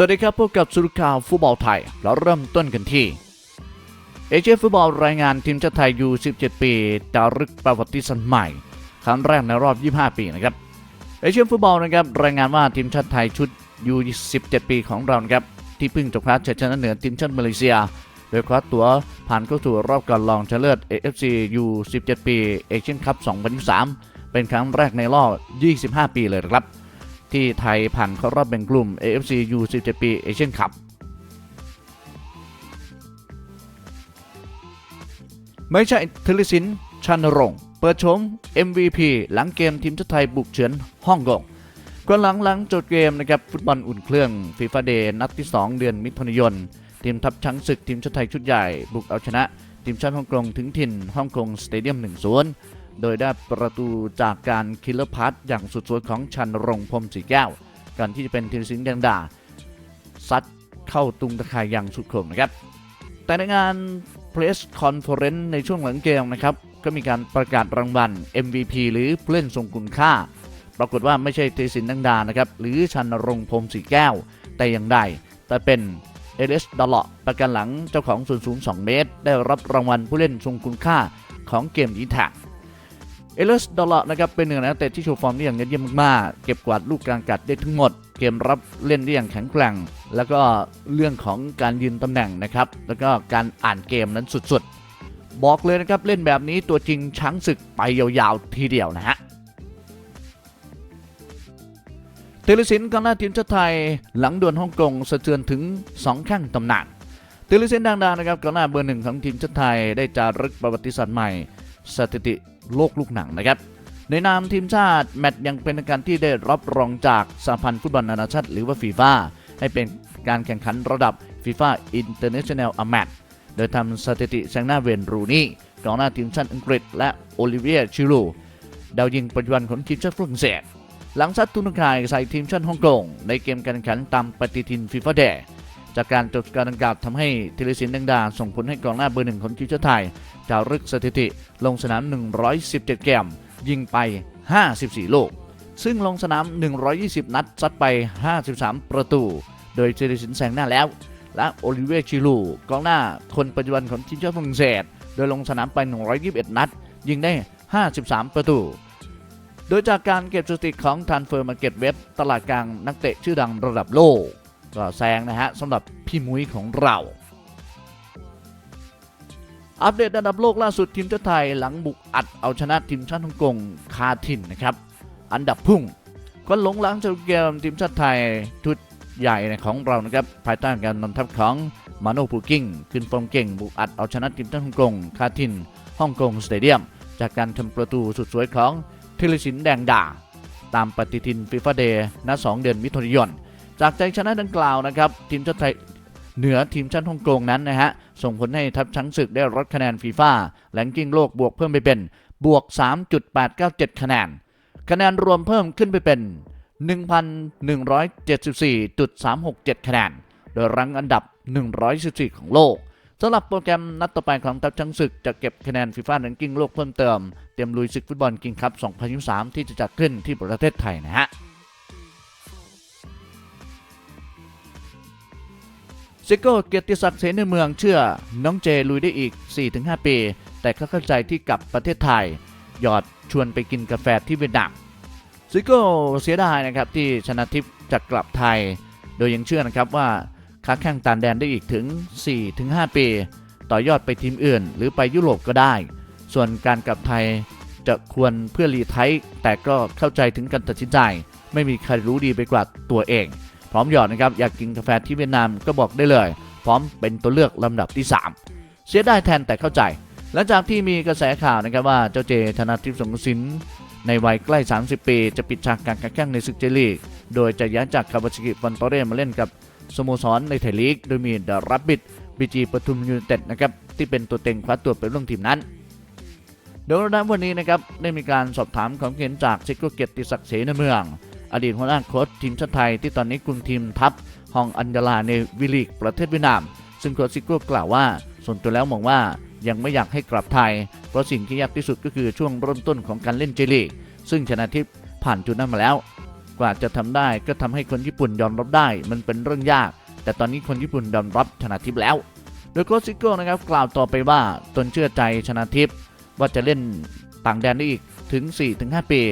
สวัสดีครับพบกับสุรข่าวฟุตบอลไทย เราเริ่มต้นกันที่ เอเชียฟุตบอลรายงานทีมชาติไทยยู17 ปีจารึกประวัติศาสตร์ใหม่ ครั้งแรกในรอบ 25 ปีนะครับเอเชียฟุตบอลนะครับรายงานว่าทีมชาติไทยชุดยู17 ปีของเราครับที่เพิ่งจบคว้าชัยชนะเหนือทีมชาติมาเลเซีย โดยคว้าตั๋วผ่านเข้าสู่รอบก่อนรองชนะเลิศ AFC U 17 ปีเอเชียนคัพ 2023 เป็นครั้งแรกในรอบ 25 ปีเลยครับ ที่ไทยผ่านเข้ารอบแบ่งกลุ่ม AFC U 17 ปีเอเชียนคัพไม่ใช่ทลิสินชันรงเปิดชม MVP หลังเกมทีมชาติไทยบุกเฉือนฮ่องกงก่อนหลังหลังจบเกมนะครับฟุตบอลอุ่นเครื่องฟีฟาเดย์นัดที่ 2 เดือนมิถุนายน ทีมทัพช้างศึกทีมชาติไทยชุดใหญ่ บุกเอาชนะ ทีมชาติฮ่องกงถึงถิ่นฮ่องกงสเตเดียม1-0 โดยได้ประตูจากการคิลเลอร์พัสอย่างสุดสวยของชันรงพรมสีแก้วก่อนที่จะเป็นทีมสิงห์แดงดาซัดเข้าตุงตะข่ายอย่างสุดโขมนะครับ แต่ในงาน Press Conference ในช่วงหลังเกมนะครับ ก็มีการประกาศรางวัล MVP หรือผู้เล่นทรงคุณค่า ปรากฏว่าไม่ใช่เทสินดังดานะครับ หรือชันรงพรมสีแก้ว แต่อย่างใด แต่เป็นเอเลสดอลเลาะประกันหลังเจ้าของส่วนสูง 2 เมตร ได้รับรางวัลผู้เล่นทรงคุณค่าของเกมนี้แทน เอเลสดอลลานะครับเป็นหนึ่งในนักเตะที่โชว์ฟอร์มได้อย่างยอดเยี่ยมมากๆ เก็บกวาดลูกกลางกัดได้ทั้งหมด เกมรับเล่นได้อย่างแข็งแกร่ง แล้วก็เรื่องของการยืนตำแหน่งนะครับ แล้วก็การอ่านเกมนั้นสุดๆ บอกเลยนะครับเล่นแบบนี้ตัวจริงช้างศึกไปยาวๆทีเดียวนะฮะเทเลสินกองหน้าทีมชาติไทยหลังดวลฮ่องกงสะเทือนถึง 2 แข้งตำนานเทเลสินดังดานะครับกองหน้าเบอร์หนึ่งของทีมชาติไทยได้จารึกประวัติศาสตร์ใหม่สถิติ โลกลูกหนังนะครับ ในนามทีมชาติแมตช์ยังเป็นการที่ได้รับรองจากสหพันธ์ฟุตบอลนานาชาติหรือว่าฟีฟ่าให้เป็นการแข่งขันระดับฟีฟ่าอินเตอร์เนชั่นแนลอแมตโดยทำสถิติแซงหน้าเวนรูนี่กองหน้าทีมชาติอังกฤษ และโอลิเวียชิรูดาวยิงปัจจุบันของทีมชาติฝรั่งเศสหลังซัดตุนกายใส่ทีมชาติฮ่องกงในเกมการแข่งขันตามปฏิทินฟีฟ่าเดย์ จากการจบการดังกล่าวทำให้เทเลสินดังดาส่งผลให้กองหน้าเบอร์หนึ่งของทีมชาติไทยจารึกสถิติลงสนาม 117 เกม ยิงไป 54 ลูก ซึ่งลงสนาม 120 นัดซัดไป 53 ประตู โดยเจเดสินแซงหน้าแล้ว และโอลิเวียชิลูกองหน้าคนปัจจุบันของทีมชาติฝรั่งเศส โดยลงสนามไป 121 นัด ยิงได้ 53 ประตูโดยจากการเก็บสถิติของทันเฟอร์มาเก็ตเว็บตลาดกลางนักเตะชื่อดังระดับโลก ก็แซงนะฮะสำหรับพี่มุ้ยของเรา อัปเดตอันดับโลกล่าสุดทีมชาติไทยหลังบุกอัดเอาชนะทีมชาติฮ่องกงคาถิ่นนะครับ อันดับพุ่งก็หลงหลังจากเกมทีมชาติไทยชุดใหญ่ของเรานะครับภายใต้การนำทัพของมาโนปูกิ้งขึ้นฟอร์มเก่งบุกอัดเอาชนะทีมชาติฮ่องกงคาถิ่นฮ่องกงสเตเดียม จากการทำประตูสุดสวยของทเลสินแดงดาตามปฏิทินฟีฟ่าเดย์ณ2เดือนมิถุนายน จากใจชนะดังกล่าวนะครับทีมชาติไทยเหนือทีมชาติฮ่องกงนั้นนะฮะส่งผลให้ทัพช้างศึกได้ลดคะแนนฟีฟ่าแลงกิ้งโลกบวกเพิ่มไปเป็นบวก 3.897 คะแนน คะแนนรวมเพิ่มขึ้นไปเป็น 1,174.367 คะแนน โดยรั้งอันดับ 114 ของโลกสำหรับโปรแกรมนัดต่อไปของทัพช้างศึกจะเก็บคะแนนฟีฟ่าแลงกิ้งโลกเพิ่มเติม เตรียมลุยศึกฟุตบอลกิงคัพ 2023 ที่จะจัดขึ้นที่ประเทศไทยนะฮะ ซิโก้เกียรติศักดิ์เสนเมืองเชื่อ น้องเจลุยได้อีก 4-5 ปี แต่เขาเข้าใจที่กลับประเทศไทย หยอดชวนไปกินกาแฟที่เวียดนามซิโก้เสียดายนะครับที่ชนะทิพย์จะกลับไทย โดยยังเชื่อนะครับว่าค้าแข่งต่างแดนได้อีกถึง 4-5 ปี ต่อยอดไปทีมอื่น หรือไปยุโรปก็ได้ ส่วนการกลับไทยจะควรเพื่อรีไทยแต่ก็เข้าใจถึงการตัดสินใจ ไม่มีใครรู้ดีไปกว่าตัวเอง พร้อมหยอดนะครับอยากกินกาแฟที่เวียดนามก็บอกได้เลย พร้อมเป็นตัวเลือกลำดับที่ 3 เสียได้แทนแต่เข้าใจ หลังจากที่มีกระแสข่าวนะครับว่าเจ้าเจธนาทิพย์สงสินในวัยใกล้ 30 ปี จะปิดฉากการแข่งขันในศึกเจลีก โดยจะย้ายจากคาบาชิกิฟอนโตเร่มาเล่นกับสโมสรในไทยลีก โดยมีเดอะรับบิดบีจีปทุมยูไนเต็ดนะครับที่เป็นตัวเต็งคว้าตัวเป็นเรื่องทีมนั้นโดยในวันนี้นะครับได้มีการสอบถามความเห็นจากซิโกเกียรติศักดิ์เสนเมือง อดีตหัวหน้าโค้ชทีมชาติไทยที่ตอนนี้คุมทีมทัพฮองอัญญาลาในวิลีกประเทศเวียดนาม ซึ่งโค้ชซิโก้กล่าวว่า ส่วนตัวแล้วมองว่ายังไม่อยากให้กลับไทย เพราะสิ่งที่ยากที่สุดก็คือช่วงเริ่มต้นของการเล่นเจลีกซึ่งชนะทิพย์ผ่านจุดนั้นมาแล้ว กว่าจะทำได้ก็ทำให้คนญี่ปุ่นยอมรับได้ มันเป็นเรื่องยาก แต่ตอนนี้คนญี่ปุ่นยอมรับชนะทิพย์แล้ว โดยโค้ชซิโก้นะครับกล่าวต่อไปว่าตนเชื่อใจชนะทิพย์ว่าจะเล่นต่างแดนได้อีกถึง 4-5 ปี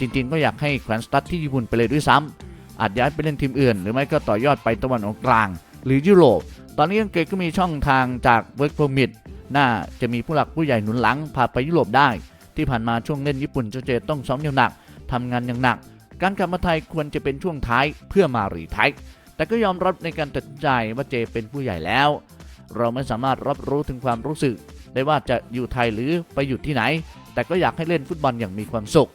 จริงๆ ก็อยากให้แขวนสตัดที่ญี่ปุ่นไปเลยด้วยซ้ำอาจย้ายไปเล่นทีมอื่น หรือไม่ก็ต่อยอดไปตะวันออกกลาง หรือยุโรป ตอนนี้อังกฤษก็มีช่องทางจาก Work Permit น่าจะมีผู้หลักผู้ใหญ่หนุนหลังพาไปยุโรปได้ ที่ผ่านมาช่วงเล่นญี่ปุ่นเจเจต้องซ้อมอย่างหนักทำงานอย่างหนัก การกลับมาไทยควรจะเป็นช่วงท้ายเพื่อมารีไทยแต่ก็ยอมรับในการตัดใจว่าเจเป็นผู้ใหญ่แล้ว เราไม่สามารถรับรู้ถึงความรู้สึก ได้ว่าจะอยู่ไทยหรือไปอยู่ที่ไหน แต่ก็อยากให้เล่นฟุตบอลอย่างมีความสุข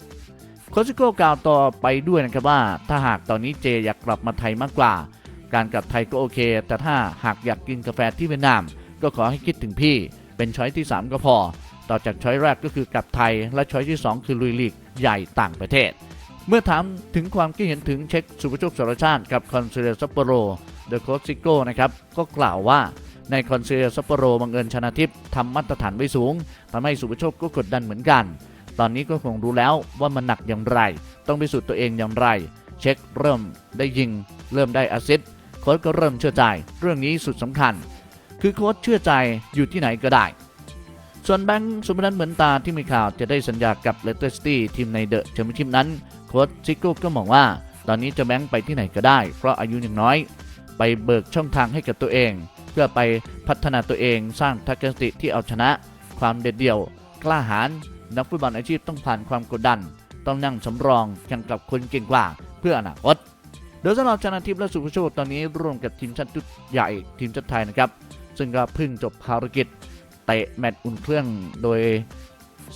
คชโก้กล่าวต่อไปด้วยนะครับว่า ถ้าหากตอนนี้เจอยากกลับมาไทยมากกว่า การกลับไทยก็โอเค แต่ถ้าหากอยากกินกาแฟที่เวียดนาม ก็ขอให้คิดถึงพี่ เป็นช้อยที่ 3 ก็พอ ต่อจากช้อยแรกก็คือกลับไทย และช้อยที่ 2 คือลุยลีกใหญ่ต่างประเทศ เมื่อถามถึงความคิดเห็นถึงเช็คสุภโชคสารชาติกับคอนเซเรซัปโปโรโดยโคซิโก้นะครับก็กล่าวว่าในคอนเซเรซัปโปโรบังเอิญชนะทิพย์ทำมาตรฐานไว้สูงทำให้สุภโชคก็กดดันเหมือนกัน ตอนนี้ก็คงรู้แล้วว่ามันหนักอย่างไร ต้องพิสูจน์ตัวเองอย่างไร เช็คเริ่มได้ยิง เริ่มได้อสซิสต์โค้ชก็เริ่มเชื่อใจ เรื่องนี้สุดสำคัญ คือโค้ชเชื่อใจอยู่ที่ไหนก็ได้ ส่วนแบงค์สมนันเหมือนตาที่มีข่าวจะได้สัญญากับเลสเตอร์ซิตี้ทีมในเดอะแชมเปี้ยนชิพนั้น โค้ชซิโก้ก็มองว่า ตอนนี้จะแบงค์ไปที่ไหนก็ได้ เพราะอายุยังน้อย ไปเบิกช่องทางให้กับตัวเอง เพื่อไปพัฒนาตัวเองสร้างทักษะที่เอาชนะ ความเด็ดเดี่ยว กล้าหาญ นักฟุตบอลอาชีพต้องผ่านความกดดัน ต้องนั่งสำรองแข่งกับคนเก่งกว่า เพื่ออนาคตโดยสำหรับชนะทิพย์และสุภโชคตอนนี้ร่วมกับทีมชาติชุดใหญ่ทีมชาติไทยนะครับ ซึ่งก็เพิ่งจบภารกิจเตะแมตช์อุ่นเครื่องโดย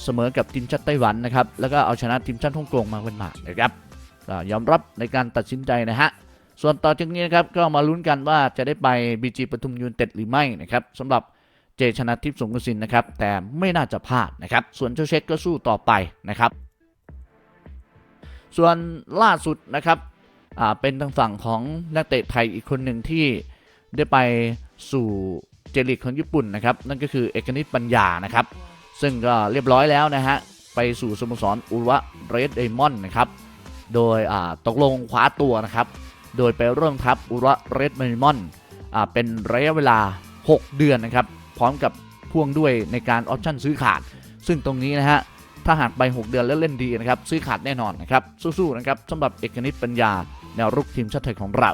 เสมอกับทีมชาติไต้หวันนะครับ แล้วก็เอาชนะทีมชาติฮ่องกงมาเป็นหมากนะครับยอมรับในการตัดสินใจนะฮะ ส่วนต่อจากนี้นะครับก็มาลุ้นกันว่าจะได้ไปบีจีปทุมยูนเต็ดหรือไม่นะครับสำหรับ เจชนะทิพย์สงกระสินนะครับ แต่ไม่น่าจะพลาดนะครับ ส่วนเจ้าเช็คก็สู้ต่อไปนะครับ ส่วนล่าสุดนะครับเป็นทางฝั่งของนักเตะไทยอีกคนหนึ่งที่ได้ไปสู่เจลีกของญี่ปุ่นนะครับ นั่นก็คือเอกนิตปัญญานะครับ ซึ่งก็เรียบร้อยแล้วนะฮะ ไปสู่สโมสรอุระเรดเดมอนนะครับ โดยตกลงคว้าตัวนะครับ โดยไปเริ่มทัพอุระเรดเดมอนเป็นระยะเวลา 6 เดือนนะครับ พร้อมกับพ่วงด้วยในการออปชั่นซื้อขาด ซึ่งตรงนี้นะฮะถ้าหากไป 6 เดือนแล้วเล่นดีนะครับซื้อขาดแน่นอนนะครับสู้ๆนะครับสำหรับเอกนิตปัญญาแนวรุกทีมชาติไทยของเรา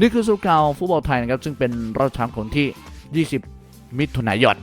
นี่คือสุข่าวฟุตบอลไทยนะครับซึ่งเป็นรอบแชมป์ของที่ 20 มิถุนายน